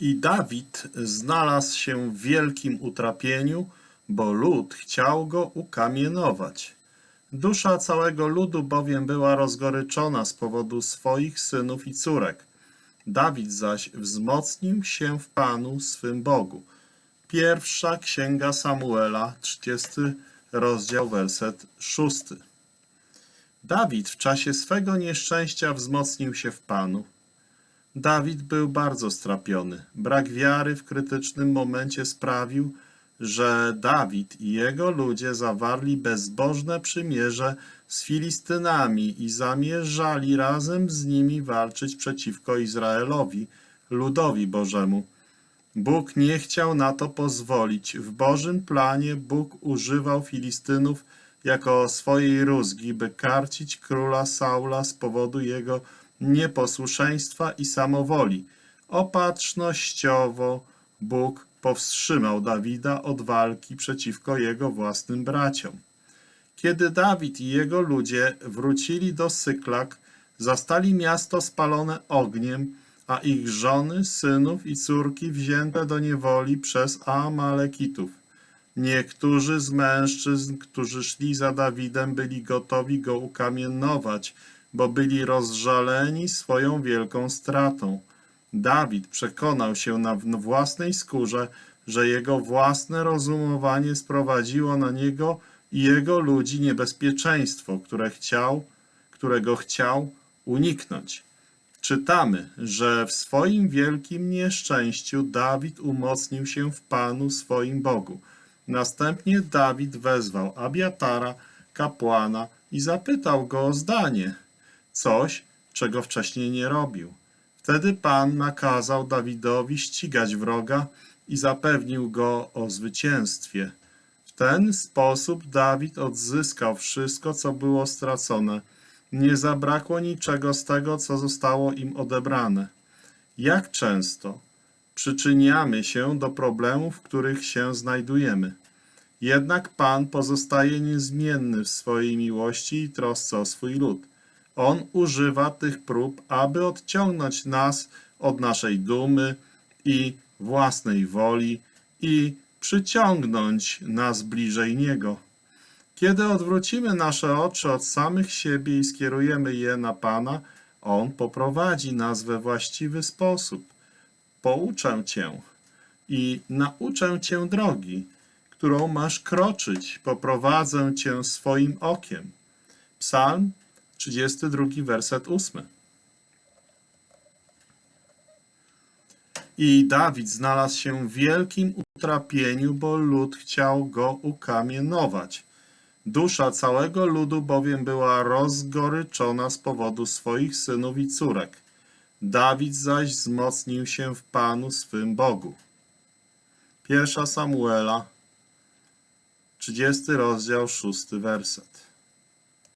I Dawid znalazł się w wielkim utrapieniu, bo lud chciał go ukamienować. Dusza całego ludu bowiem była rozgoryczona z powodu swoich synów i córek. Dawid zaś wzmocnił się w Panu swym Bogu. Pierwsza księga Samuela, 30 rozdział, werset 6. Dawid w czasie swego nieszczęścia wzmocnił się w Panu. Dawid był bardzo strapiony. Brak wiary w krytycznym momencie sprawił, że Dawid i jego ludzie zawarli bezbożne przymierze z Filistynami i zamierzali razem z nimi walczyć przeciwko Izraelowi, ludowi Bożemu. Bóg nie chciał na to pozwolić. W Bożym planie Bóg używał Filistynów jako swojej rózgi, by karcić króla Saula z powodu jego nieposłuszeństwa i samowoli. Opatrznościowo Bóg powstrzymał Dawida od walki przeciwko jego własnym braciom. Kiedy Dawid i jego ludzie wrócili do Syklak, zastali miasto spalone ogniem, a ich żony, synów i córki wzięte do niewoli przez Amalekitów. Niektórzy z mężczyzn, którzy szli za Dawidem, byli gotowi go ukamienować, bo byli rozżaleni swoją wielką stratą. Dawid przekonał się na własnej skórze, że jego własne rozumowanie sprowadziło na niego i jego ludzi niebezpieczeństwo, które chciał, którego chciał uniknąć. Czytamy, że w swoim wielkim nieszczęściu Dawid umocnił się w Panu swoim Bogu. Następnie Dawid wezwał Abiatara, kapłana, i zapytał go o zdanie, coś, czego wcześniej nie robił. Wtedy Pan nakazał Dawidowi ścigać wroga i zapewnił go o zwycięstwie. W ten sposób Dawid odzyskał wszystko, co było stracone. Nie zabrakło niczego z tego, co zostało im odebrane. Jak często przyczyniamy się do problemów, w których się znajdujemy. Jednak Pan pozostaje niezmienny w swojej miłości i trosce o swój lud. On używa tych prób, aby odciągnąć nas od naszej dumy i własnej woli i przyciągnąć nas bliżej Niego. Kiedy odwrócimy nasze oczy od samych siebie i skierujemy je na Pana, On poprowadzi nas we właściwy sposób. Pouczę Cię i nauczę Cię drogi, którą masz kroczyć, poprowadzę Cię swoim okiem. Psalm 32, werset 8. I Dawid znalazł się w wielkim utrapieniu, bo lud chciał go ukamienować. Dusza całego ludu bowiem była rozgoryczona z powodu swoich synów i córek. Dawid zaś wzmocnił się w Panu swym Bogu. Pierwsza Samuela, 30 rozdział, 6 werset.